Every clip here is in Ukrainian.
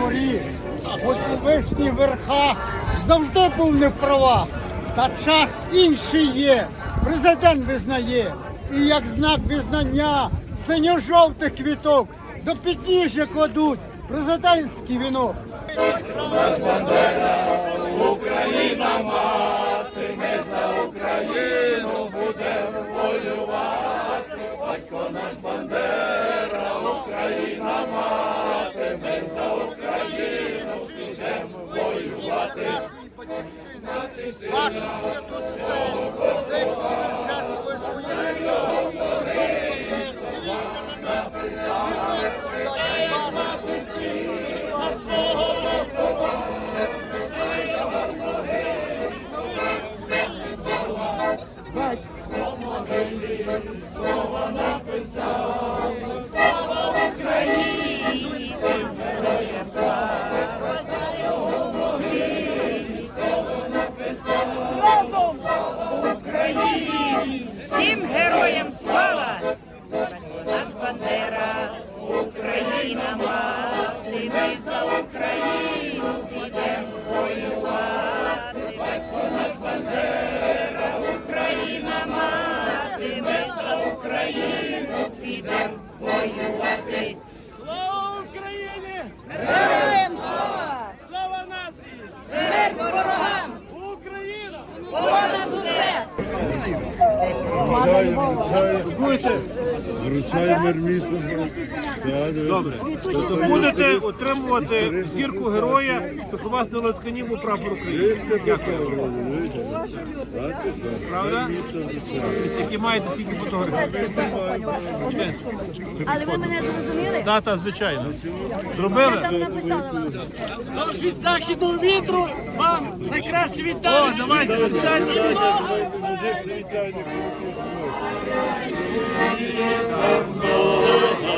горі, хоч у вишні верхах завжди був не в правах. Та час інший є, президент визнає. І як знак визнання синьо-жовтих квіток до підніжжя кладуть президентський вінок. Разом Всім героям Bu eti. Мир місту. Добре. Будете отримувати зірку героя, щоб у вас на ласкані був прапор України. Правда? Які маєте скільки фотографій? Але ви мене зрозуміли? Так, так, звичайно. Зробили? Там написала вам. Тож від західного вітру вам найкраще вітання. О, давайте, спеціально. Allah'a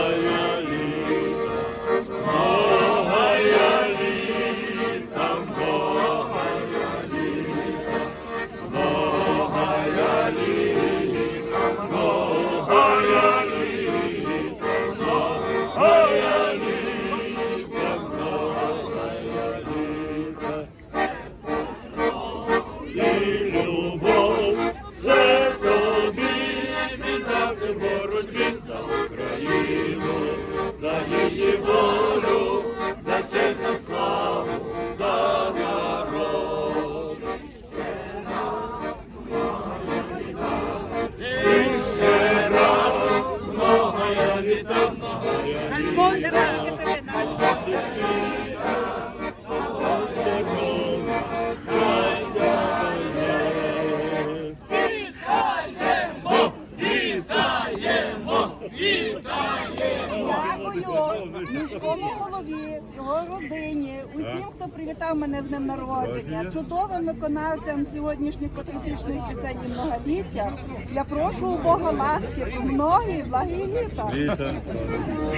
привітав мене з днем народження, чудовим виконавцям сьогоднішніх патріотичних пісень і многоліття. Я прошу у Бога ласки, многі, благі літа. літа.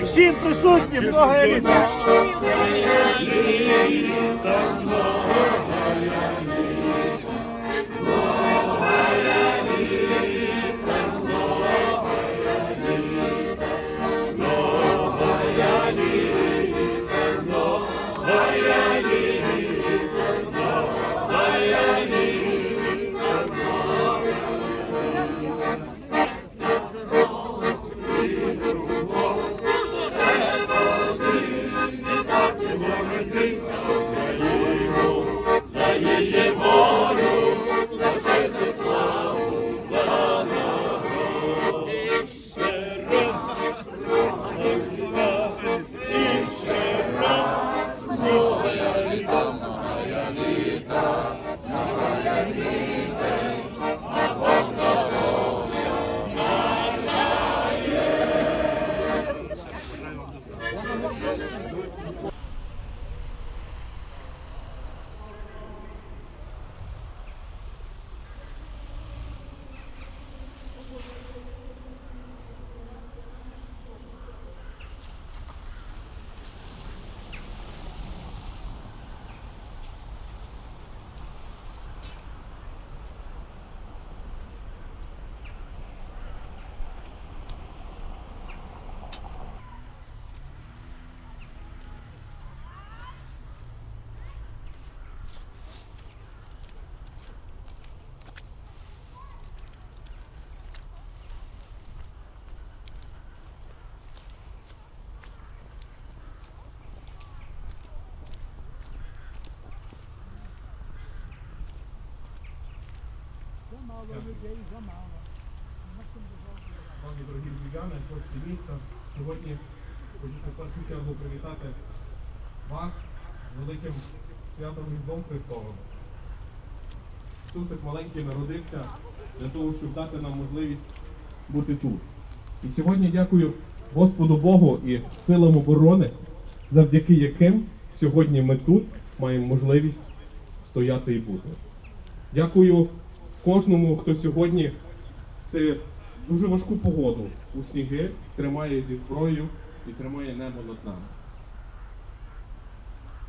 всім присутнім, много літа. Пані дорогі львів'яни, гості міста. Сьогодні хочеться в першу чергу привітати вас великим святом Різдвом Христовим. Ісусик маленький народився для того, щоб дати нам можливість бути тут. І сьогодні дякую Господу Богу і силам оборони, завдяки яким сьогодні ми тут маємо можливість стояти і бути. Дякую кожному, хто сьогодні цю дуже важку погоду у сніги тримає зі зброєю і тримає небо над нами.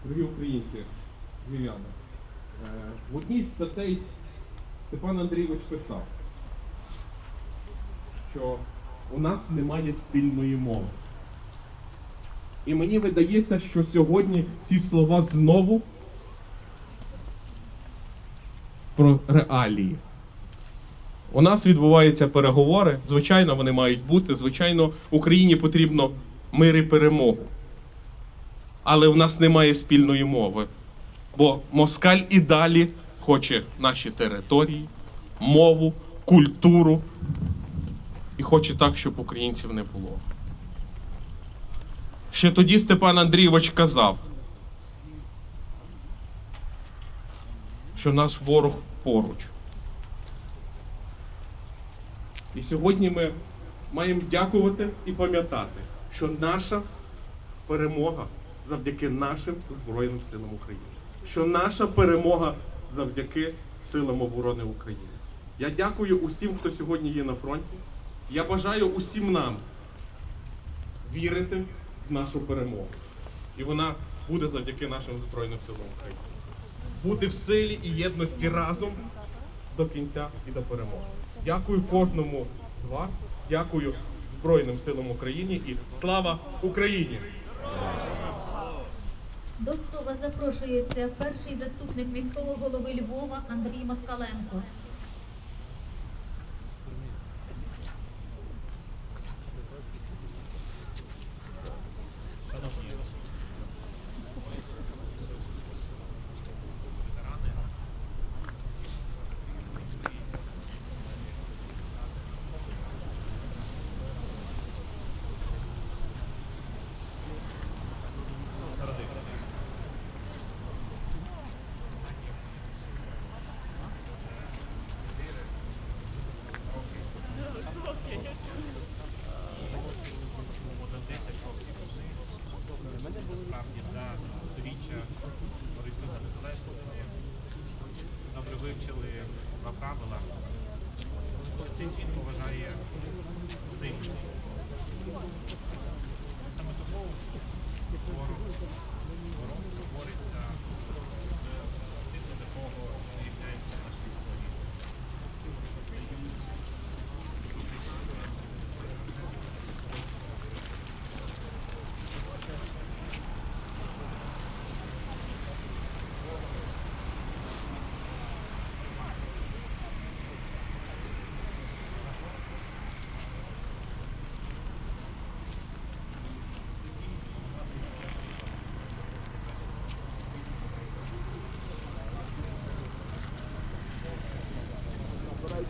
Дорогі українці, львів'яни, е, в одній статей Степан Андрійович писав, що у нас немає спільної мови. І мені видається, що сьогодні ці слова знову про реалії. У нас відбуваються переговори. Звичайно, вони мають бути. Звичайно, Україні потрібно мир і перемогу. Але в нас немає спільної мови. Бо москаль і далі хоче наші території, мову, культуру і хоче так, щоб українців не було. Ще тоді Степан Андрійович казав, що наш ворог поруч. І сьогодні ми маємо дякувати і пам'ятати, що наша перемога завдяки нашим Збройним силам України. Що наша перемога завдяки силам оборони України. Я дякую усім, хто сьогодні є на фронті. Я бажаю усім нам вірити в нашу перемогу. І вона буде завдяки нашим Збройним силам України. Бути в силі і єдності разом до кінця і до перемоги. Дякую кожному з вас. Дякую Збройним силам України і слава Україні! До слова запрошується перший заступник міського голови Львова Андрій Москаленко. the.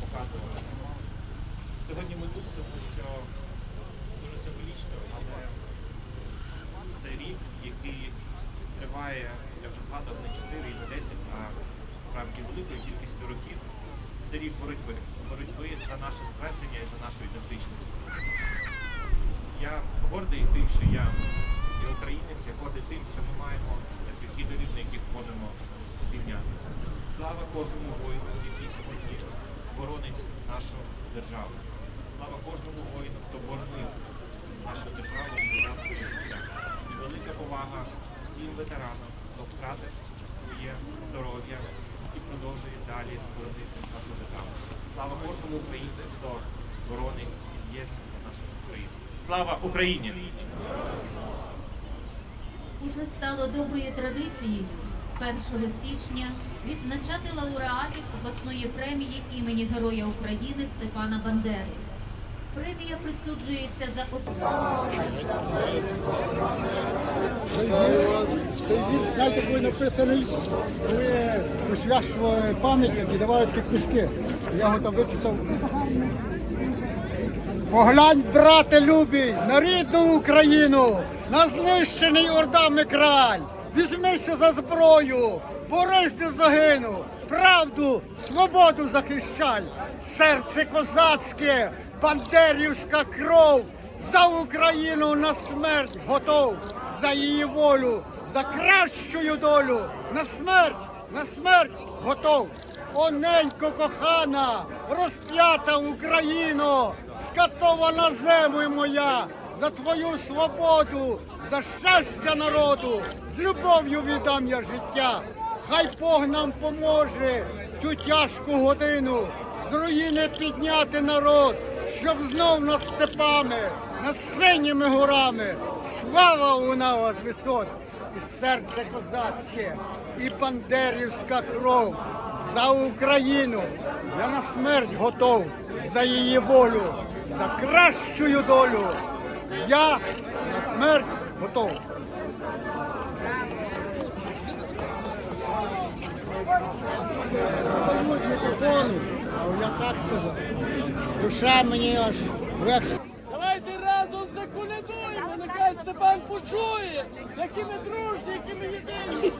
Показувати. Сьогодні ми тут, тому що дуже символічно, але це рік, який триває, я вже згадав, не 4 і не 10, а справді великою кількістю років. Це рік боротьби. Боротьби за наше ствердження і за нашу ідентичність. Я гордий тим, що я є українець, я гордий тим, що ми маємо таких лідерів, на яких можемо підняти. Слава кожному воїну, який сьогодні боронить нашу державу. Слава кожному воїну, хто боронив нашу державу і своє життя. І велика повага всім ветеранам, хто втратив своє здоров'я і продовжує далі боронити нашу державу. Слава кожному українцю, хто боронить і б'ється за нашу Україну. Слава Україні! Уже стало доброю традицією 1 січня відзначати лауреатів обласної премії імені Героя України Степана Бандери. Премія присуджується за знаєте, коли написаний, коли посвячували пам'ятник і давали такі книжки. Я його там вичитав. Поглянь, брате любий, на рідну Україну, на знищений ордами край. Візьмися за зброю, борись не загину, правду, свободу захищай. Серце козацьке, бандерівська кров, за Україну на смерть готов, за її волю, за кращою долю, на смерть, на смерть готов. Оненько кохана, розп'ята Україно, скатована землю моя, за твою свободу, за щастя народу, з любов'ю віддам я життя. Хай Бог нам поможе цю тяжку годину, з руїни підняти народ, щоб знов над степами, над синіми горами, слава лунала з висот, і серце козацьке, і бандерівська кров за Україну. Я на смерть готов за її волю, за кращою долю. Я на смерть готов. Мікрофону, я так сказав. Душа мені аж легше. Давайте разом заколядуємо, нехай Степан почує, які ми дружні, які ми єдині.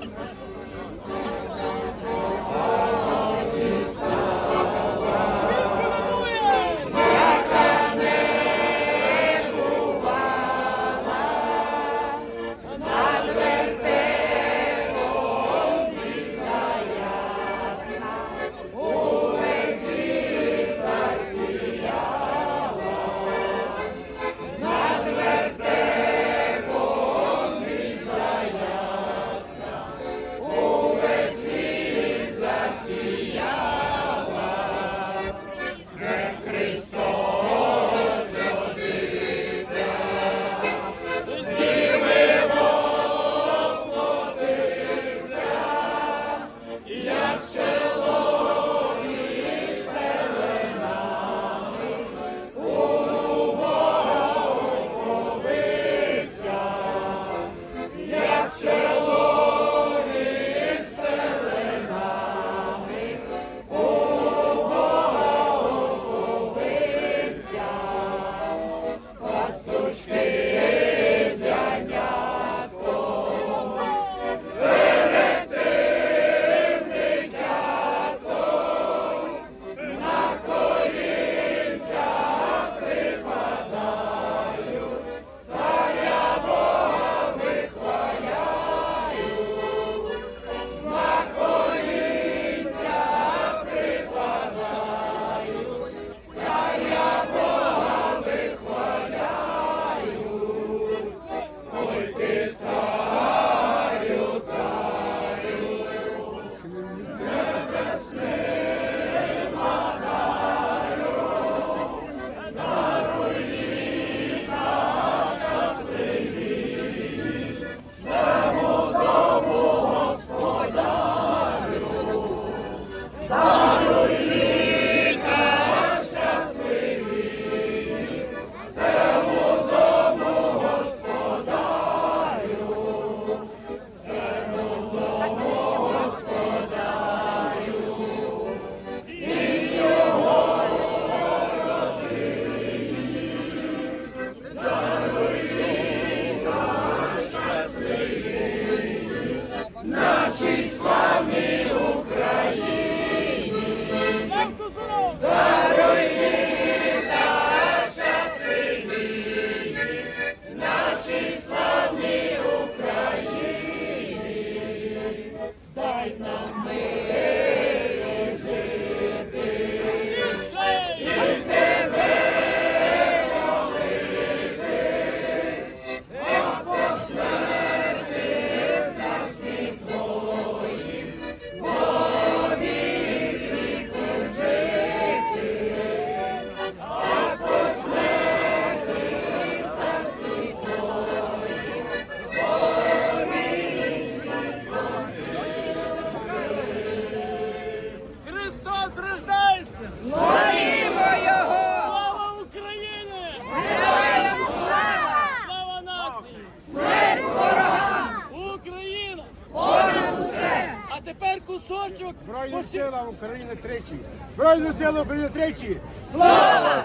Тричі. Збройні сили України тричі. А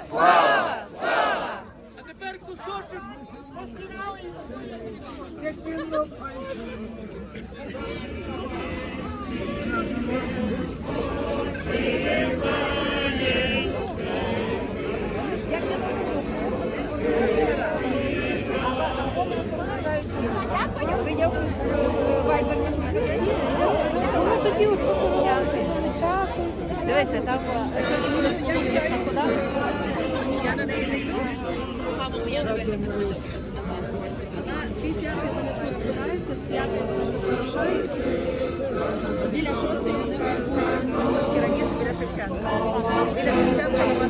тепер кусочок посівали. Ви є в Viber не проходите? Ну, тоді от Дивися, там